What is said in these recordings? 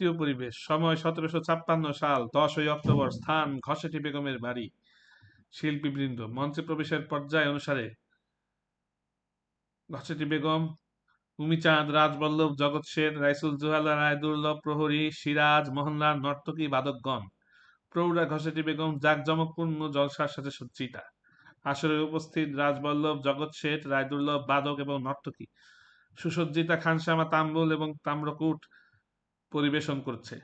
তৃতীয় পরিবেশ, সময় সতেরোশো ছাপ্পান্ন সাল, দশই অক্টোবর, স্থান ঘসেটি বেগমের বাড়ি। শিল্পীবৃন্দ, মঞ্চে প্রবেশের পর্যায় অনুসারে ঘসেটি বেগম, উমিচাঁদ, রাজবল্লভ, জগৎ সেন, রাইসুল জোহালা রায়দুর্লভ প্রহরী, সিরাজ, মোহনলাল, নর্তকী, বাদকগণ। প্রৌঢ়া ঘসেটি বেগম, জাঁকজমকপূর্ণ জলসার সাথে সজ্জিতা। আসরে উপস্থিত রাজবল্লভ, জগৎ শেঠ রায়দুর্লভ বাদক এবং নর্তকী। সুসজ্জিতা, খানশ্যামা, তাম্বুল এবং তাম্রকূট পরিবেশন করছে।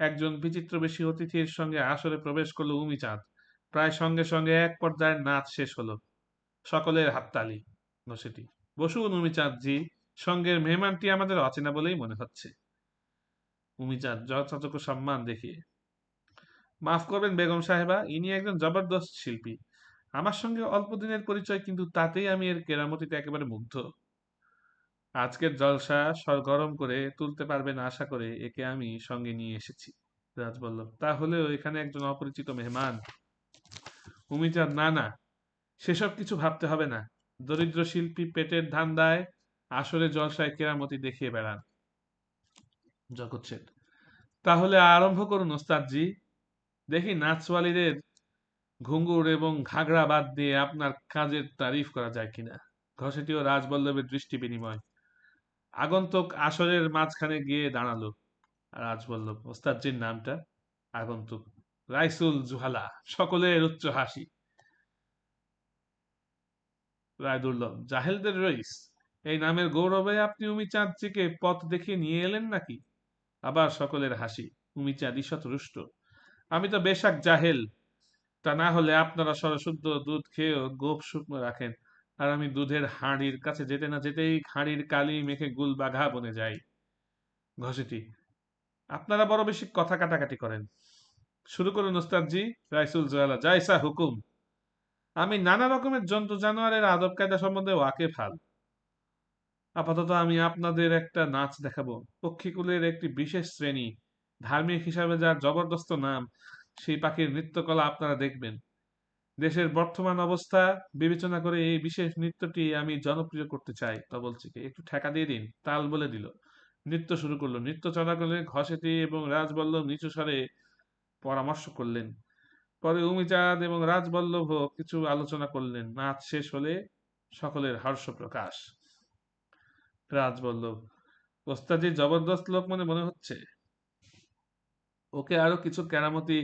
একজন বিচিত্রবেশী অতিথির সঙ্গে আসরে প্রবেশ করল উমিচাঁদ। প্রায় সঙ্গে সঙ্গে এক পর্যায়ের নাচ শেষ হলো। সকলের হাততালি ঘসেটি বসুন উমিচাঁদ জি সঙ্গের মেহমানটি আমাদের অচেনা বলেই মনে হচ্ছে। উমিচাঁদ যথাযোগ্য সম্মান দেখিয়ে, মাফ করবেন বেগম সাহেবা, ইনি একজন জবরদস্ত শিল্পী। আমার সঙ্গে অল্প দিনের পরিচয়, কিন্তু তাতেই আমি এর কেরামতিতে একেবারে মুগ্ধ। আজকের জলসা সরগরম করে তুলতে পারবেন আশা করে একে আমি সঙ্গে নিয়ে এসেছি। রাজ বলল, তাহলেও এখানে একজন অপরিচিত মেহমান উমিচাঁদ না না সেসব কিছু ভাবতে হবে না। দরিদ্র শিল্পী পেটের ধান্দায় আসরে জলসায় কেরামতি দেখিয়ে বেড়ান। জগৎ শেঠ তাহলে আরম্ভ করুন ওস্তাদজি। দেখি নাচওয়ালিদের ঘুঙ্গুর এবং ঘাগড়া বাদ দিয়ে আপনার কাজের তারিফ করা যায় কিনা। ঘষেটিও রাজবল্লভের দৃষ্টি বিনিময়। আগন্তুক আসরের মাঝখানে গিয়ে দাঁড়াল। রাজবল্লভ ওস্তাদজির নামটা? আগন্তুক, রাইসুল জুহালা, সকলের উচ্চ হাসি। রায়দুর্লভ জাহেলদের রইস, এই নামের গৌরবে আপনি উমিচাঁদজিকে পথ দেখিয়ে নিয়ে এলেন নাকি? আবার সকলের হাসি উমিচাঁদ ঈষৎ রুষ্ট আমি তো বেশাক জাহেল, তা না হলে আপনারা সরশুদ্ধ দুধ খেয়েও গোপ শুকনো রাখেন। আর আমি দুধের হাঁড়ির কাছে যেতে না যেতেই হাঁড়ির কালি মেখে গুল বাঘা বনে যাই। ঘসেটি আপনারা বড় বেশি কথা কাটাকাটি করেন। শুরু করুন ওস্তাদজি, রাইসুল জয়ালা জাইসা হুকুম। আমি নানা রকমের জন্তু জানোয়ারের আদব কায়দা সম্বন্ধে ওয়াকে ফাল আপাতত আমি আপনাদের একটা নাচ দেখাবো। পক্ষীকুলের একটি বিশেষ শ্রেণি। ধার্মিক হিসাবে যার জবরদস্ত নাম, সেই পাখির নৃত্যকলা আপনারা দেখবেন। দেশের বর্তমান অবস্থা বিবেচনা করে এই বিশেষ নৃত্যটি আমি জনপ্রিয় করতে চাই তবলচিকে একটু ঠেকা দিয়ে দিন, তাল বলে দিল। নৃত্য শুরু করল, নৃত্য চলাকালে ঘসেটি এবং রাজবল্লভ নিচু স্বরে পরামর্শ করলেন। পরে উমিচাঁদ এবং রাজবল্লভ কিছু আলোচনা করলেন। নাচ শেষ হলে সকলের হর্ষ প্রকাশ। রাজবল্লভ, ওস্তাদি জবরদস্ত লোক মনে মনে হচ্ছে? ওকে আরও কিছু কেরামতি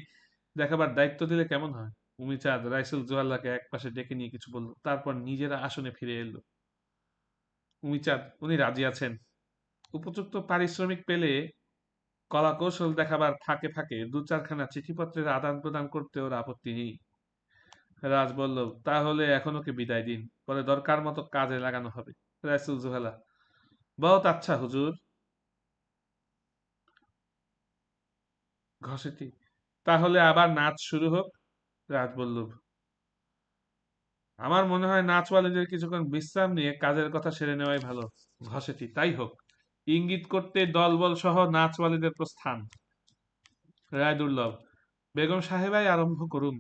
দেখাবার দায়িত্ব দিলে কেমন হয়? উমিচাঁদ রাইসুল জোয়াল্লাকে এক পাশে ডেকে নিয়ে কিছু বলল। তারপর নিজেরা আসনে ফিরে এলো। উমিচাঁদ উনি রাজি আছেন। উপযুক্ত পারিশ্রমিক পেলে কলা কৌশল দেখাবার ফাঁকে ফাঁকে দু চারখানা চিঠিপত্রের আদান প্রদান করতে ওর আপত্তি নেই। রাজ বলল, তাহলে এখন ওকে বিদায় দিন? পরে দরকার মতো কাজে লাগানো হবে। রাইসুল জুহালা বহুত আচ্ছা হুজুর। ঘসেটি তাহলে আবার নাচ শুরু হোক। রাজবল্লভ আমার মনে হয় নাচওয়ালিদের কিছুক্ষণ বিশ্রাম নিয়ে কাজের কথা সেরে নেওয়াই ভালো। ঘসেটি তাই হোক। ইঙ্গিত করতে দলবল সহ নাচওয়ালিদের প্রস্থান। রায় দুর্লভ বেগম সাহেবাই আরম্ভ করুন।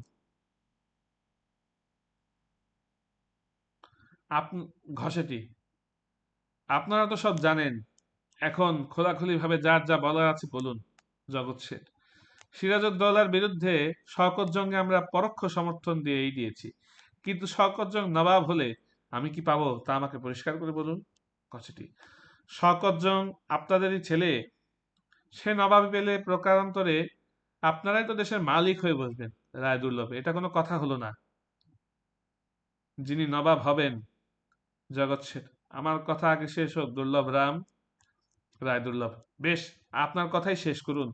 ঘসেটি আপনারা তো সব জানেন, এখন খোলাখুলি ভাবে যার যা বলার আছে বলুন জগৎ শেঠ সিরাজউদ্দৌলার বিরুদ্ধে শওকত জঙ্গে আমরা পরোক্ষ সমর্থন দিয়েই দিয়েছি। কিন্তু শওকত জং নবাব হলে আমি কি পাবো তা আমাকে পরিষ্কার করে বলুন, কথাটি। শওকত জং আপনাদেরই ছেলে, সে নবাব পেলে প্রকারান্তরে আপনারাই তো দেশের মালিক হয়ে বসবেন রায় দুর্লভ। এটা কোনো কথা হলো না। যিনি নবাব হবেন, জগৎ আমার কথা আগে শেষ হোক, দুর্লভ রাম, রায় দুর্লভ। বেশ, আপনার কথাই শেষ, করুন।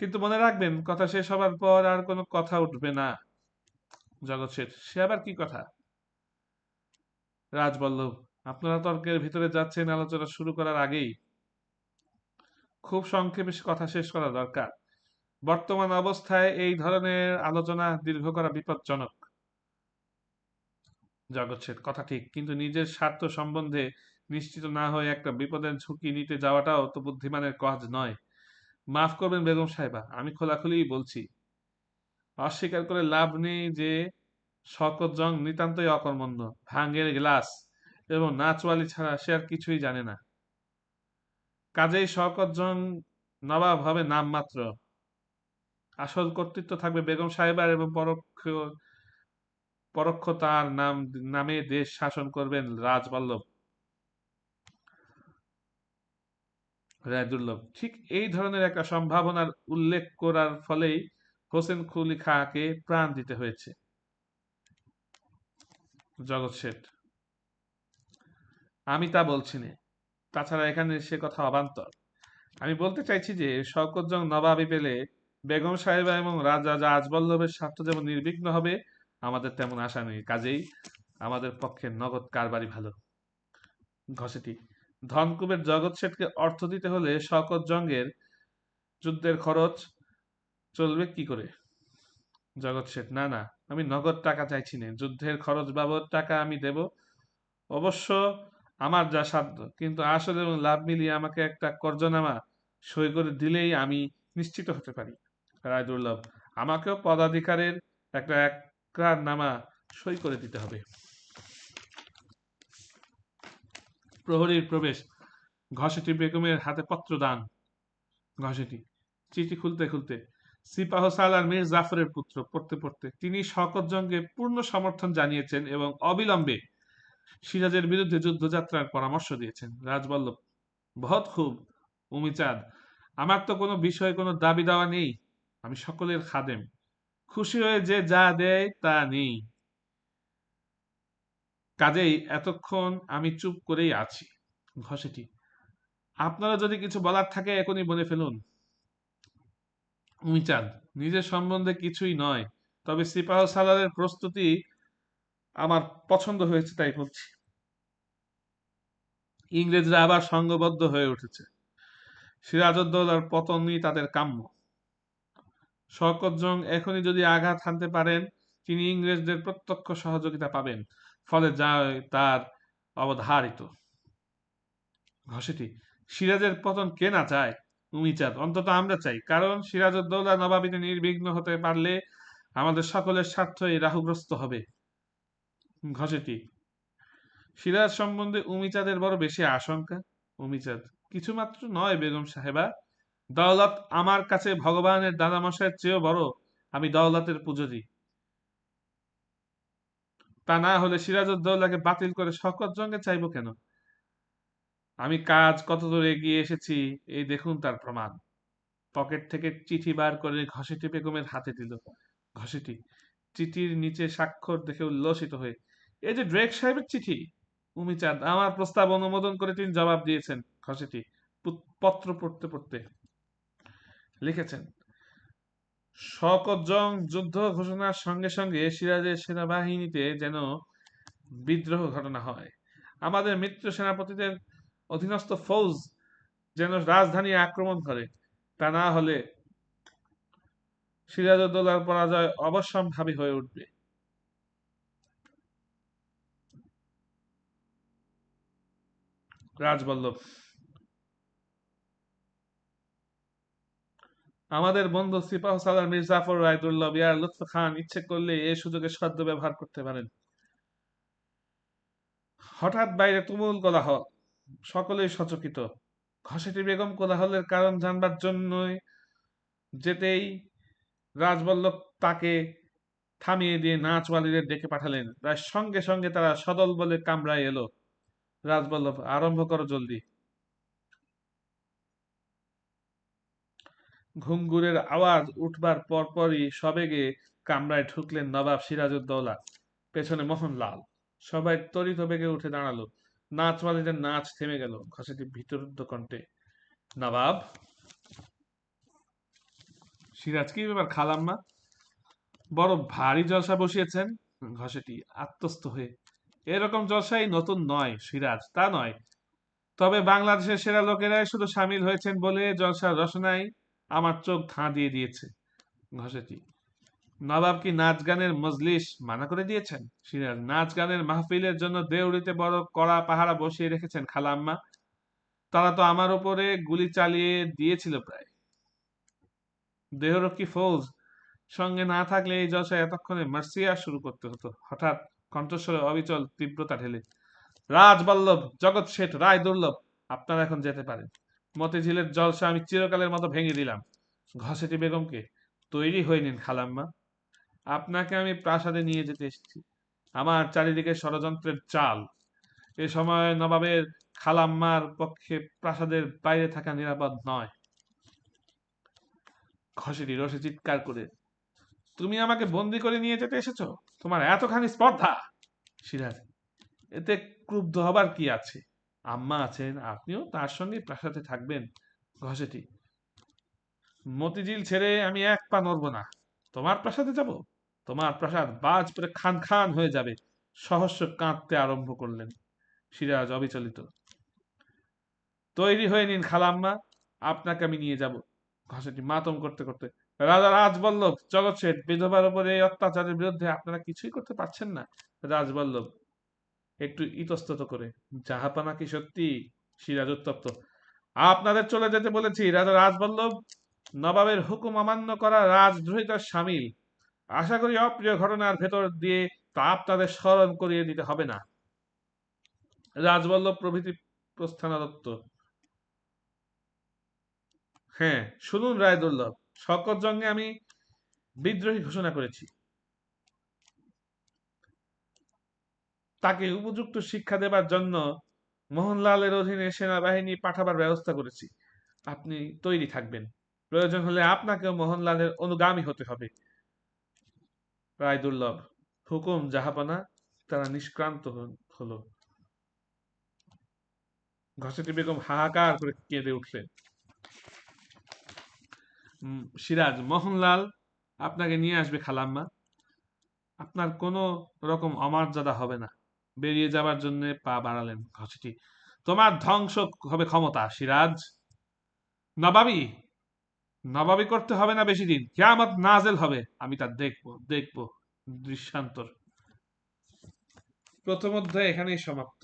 কিন্তু মনে রাখবেন, কথা শেষ হবার পর আর কোনো কথা উঠবে না জগৎ শেঠ সে আবার কি কথা? রাজবল্লভ, আপনারা তর্কের ভিতরে যাচ্ছেন আলোচনা শুরু করার আগেই। খুব সংক্ষেপে কথা শেষ করা দরকার। বর্তমান অবস্থায় এই ধরনের আলোচনা দীর্ঘ করা বিপজ্জনক। জগৎ শেঠ কথা ঠিক, কিন্তু নিজের স্বার্থ সম্বন্ধে নিশ্চিত না হয়ে একটা বিপদের ঝুঁকি নিতে যাওয়াটাও তো বুদ্ধিমানের কাজ নয়। মাফ করবেন বেগম সাহেবা, আমি খোলাখুলি বলছি। অস্বীকার করে লাভ নেই যে শকত জং নিতান্তই অকর্মণ্য ভাঙ্গের গ্লাস এবং নাচওয়ালি ছাড়া সে আর কিছুই জানে না। কাজেই শকত জং নবাব হবে নামমাত্র। আসল কর্তৃত্ব থাকবে বেগম সাহেবার এবং পরোক্ষ পরোক্ষ তার নাম নামে দেশ শাসন করবেন রাজবল্লভ। রায়দুল্লভ ঠিক এই ধরনের একটা সম্ভাবনার উল্লেখ করার ফলেই হোসেন কুলি খাঁকে প্রাণ দিতে হয়েছে। জগৎ শেঠ। আমি তা বলছি না। তাছাড়া এখানে সে কথা অবান্তর। আমি বলতে চাইছি যে, শওকত জং নবাবি পেলে বেগম সাহেবা এবং রাজা আজবল্লভের স্বার্থ যেমন নির্বিঘ্ন হবে, আমাদের তেমন আশা নেই। কাজেই আমাদের পক্ষে নগদ কারবারি ভালো। ঘষেটি ধনকুবের জগৎ শেঠকে অর্থ দিতে হলে শওকত জঙ্গের যুদ্ধের খরচ চলবে কি করে? জগৎ শেঠ না না, আমি নগদ টাকা চাইছি না, যুদ্ধের খরচ বাবদ টাকা আমি দেব। অবশ্য আমার যা সাধ্য, কিন্তু আসলে এবং লাভ মিলিয়ে আমাকে একটা কর্জনামা সই করে দিলেই আমি নিশ্চিত হতে পারি। রায় দুর্লভ, আমাকেও পদাধিকারের একটা একরার নামা সই করে দিতে হবে। প্রহরীর প্রবেশ। ঘষেটি বেগমের হাতে পত্র দান ঘষেটি। চিঠি খুলতে খুলতে সিপাহ সালার মীর জাফরের পুত্র পড়তে পড়তে তিনি শকত জঙ্গে পূর্ণ সমর্থন জানিয়েছেন এবং অবিলম্বে সিরাজের বিরুদ্ধে যুদ্ধযাত্রার পরামর্শ দিয়েছেন। রাজবল্লভ, বহুত খুব উমিচাঁদ আমার তো কোনো বিষয়ে কোনো দাবি দেওয়া নেই। আমি সকলের খাদেম। খুশি হয়ে যে যা দেয় তা নেই। কাজেই এতক্ষণ আমি চুপ করেই আছি। ঘষেটি। আপনারা যদি কিছু বলার থাকে এখনই বলে ফেলুন। উমিচাঁদ নিজের সম্বন্ধে কিছুই নয়, তবে সিপাহ সালারের প্রস্তুতি আমার পছন্দ হয়েছে তাই বলছি। ইংরেজরা আবার সংঘবদ্ধ হয়ে উঠেছে। সিরাজউদ্দৌলার পতনই তাদের কাম্য। শওকত জং এখনই যদি আঘাত হানতে পারেন, তিনি ইংরেজদের প্রত্যক্ষ সহযোগিতা পাবেন। যা তার অবধারিত। ঘষেটি সিরাজের পতন কে না চায়? উমিচাঁদ অন্তত আমরা চাই। কারণ সিরাজউদ্দৌলা নবাবিতে নির্বিঘ্ন হতে পারলে আমাদের সকলের স্বার্থই রাহুগ্রস্ত হবে। ঘষেটি, সিরাজ সম্বন্ধে উমিচাঁদের বড় বেশি আশঙ্কা? উমিচাঁদ, কিছুমাত্র নয় বেগম সাহেবা। দৌলত আমার কাছে ভগবানের দাদামশাইয়ের চেয়েও বড়, আমি দৌলতের পুজোরি। তা না হলে সিরাজউদ্দৌলাকে বাতিল করে শকত জঙ্গে চাইব কেন? আমি কাজ কতদূর এগিয়ে এসেছি, এই দেখুন তার প্রমাণ। পকেট থেকে চিঠি বার করে ঘষেটি বেগমের হাতে দিল। ঘষেটি, চিঠির নিচে স্বাক্ষর দেখে উল্লসিত হয়ে, এই যে ড্রেক সাহেবের চিঠি? উমিচাঁদ, আমার প্রস্তাব অনুমোদন করে তিনি জবাব দিয়েছেন। ঘষেটি পত্র পড়তে পড়তে লিখেছেন শকত জং যুদ্ধ ঘোষণার সঙ্গে সঙ্গে সিরাজের সেনাবাহিনীতে যেন বিদ্রোহ ঘটনা হয়। আমাদের মিত্র সেনাপতিদের অধীনস্থ ফৌজ যেন রাজধানী আক্রমণ করে। তা না হলে সিরাজউদ্দৌলার পরাজয় অবশ্যম্ভাবী হয়ে উঠবে। রাজবল্লভ আমাদের বন্ধু সিপাহ সালার মীর জাফর রায়দুল্লাহ বিয়ার লুৎফ খান ইচ্ছে করলে এই সুযোগে সদ্য ব্যবহার করতে পারেন। হঠাৎ বাইরে তুমুল কোলাহল, সকলেই সচকিত। ঘসেটি বেগম কোলাহলের কারণ জানবার জন্যই যেতেই রাজবল্লভ তাকে থামিয়ে দিয়ে নাচওয়ালিদের ডেকে পাঠালেন। প্রায় সঙ্গে সঙ্গে তারা সদল বলে কামরায় এলো। রাজবল্লভ, আরম্ভ করো জলদি। ঘুমঘুরের আওয়াজ উঠবার পরপরই সবেগে কামরায় ঢুকলেন নবাব সিরাজউদ্দৌলা। পেছনে মোহনলাল। সবাই তরিত বেগে উঠে দাঁড়াল। নাচ নাচওয়ালিদের নাচ থেমে গেল ঘষেটি ভিতরুদ্ধ কণ্ঠে নবাব? সিরাজ, কি ব্যাপার খালাম্মা? বড় ভারী জলসা বসিয়েছেন? ঘষেটি আত্মস্থ হয়ে। এরকম জলসাই নতুন নয় সিরাজ, তা নয়। তবে বাংলাদেশের সেরা লোকেরাই শুধু সামিল হয়েছেন বলে জলসার রচনায় আমার চোখ ধাঁ দিয়ে দিয়েছে। ঘষেটি। নবাব কি নাচ গানের মজলিস মানা করে দিয়েছেন? সিরাজ নাচ গানের মাহফিলের জন্য দেউড়িতে বড় কড়া পাহারা বসিয়ে রেখেছেন খালাম্মা। তারা তো আমার উপরে গুলি চালিয়ে দিয়েছিল প্রায়। দেহরক্ষী ফৌজ, সঙ্গে না থাকলে এই জলসা এতক্ষণে মার্সিয়া শুরু করতে হতো। হঠাৎ কণ্ঠস্বরে অবিচল তীব্রতা ঢেলে, রাজবল্লভ, জগৎ শেঠ, রায় দুর্লভ, আপনারা এখন যেতে পারেন। মতিঝিলের জলসা আমি চিরকালের মতো ভেঙে দিলাম। ঘসেটি বেগমকে, তৈরি হয়ে নিন খালাম্মা। আপনাকে আমি প্রাসাদে নিয়ে যেতে এসেছি। আমার চারিদিকে ষড়যন্ত্রের চাল। এ সময় নবাবের খালাম্মার পক্ষে প্রাসাদের বাইরে থাকা নিরাপদ নয়। ঘসেটি রসে চিৎকার করে, তুমি আমাকে বন্দি করে নিয়ে যেতে এসেছ? তোমার এতখানি স্পর্ধা? সিরাজ এতে ক্রুব্ধ হবার কি আছে? আম্মা আছেন, আপনিও তার সঙ্গে প্রাসাদে থাকবেন। ঘষেটি। মতিঝিল ছেড়ে আমি এক পা নড়ব না। তোমার প্রাসাদে যাব? তোমার প্রাসাদ বাজ পরে খান খান হয়ে যাবে। সহস্র কাঁদতে আরম্ভ করলেন সিরাজ অবিচলিত। তৈরি হয়ে নিন খালাম্মা আপনাকে আমি নিয়ে যাব। ঘসেটি মাতম করতে করতে, রাজা রাজবল্লভ জগৎ শেঠ বিধবার উপরে এই অত্যাচারের বিরুদ্ধে আপনারা কিছুই করতে পারছেন না। রাজবল্লভ একটু ইতস্তত করে। জাহাপানা কি সত্যি সিরাজ উত্তপ্ত আপনাদের চলে যেতে বলেছি, রাজা রাজবল্লভ নবাবের হুকুম অমান্য করা রাজদ্রোহিতার সামিল। আশা করি অপ্রিয় ঘটনার ভেতর দিয়ে তা আপনাদের স্মরণ করিয়ে দিতে হবে না। রাজবল্লভ প্রভৃতি প্রস্থানাদত্ত হ্যাঁ শুনুন রায় দুর্লভ শকত জঙ্গে আমি বিদ্রোহী ঘোষণা করেছি। তাকে উপযুক্ত শিক্ষা দেবার জন্য মোহনলালের অধীনে সেনাবাহিনী পাঠাবার ব্যবস্থা করেছি। আপনি তৈরি থাকবেন। প্রয়োজন হলে আপনাকেও মোহনলালের অনুগামী হতে হবে। রায় দুর্লভ। হুকুম জাহাপানা তারা নিষ্ক্রান্ত হলো। ঘসেটি বেগম হাহাকার করে কেঁদে উঠলেন। সিরাজ, মোহনলাল, আপনাকে নিয়ে আসবে খালাম্মা। আপনার কোনো রকম অমর্যাদা হবে না। বেরিয়ে যাবার জন্য পা বাড়ালেন ঘসেটি। তোমার ধ্বংস হবে ক্ষমতা, সিরাজ। নবাবি নবাবি করতে হবে না বেশি দিন। কেয়ামত নাজেল হবে। আমি তা দেখব দেখব। দৃশ্যান্তর। প্রথম অধ্যায় এখানেই সমাপ্ত।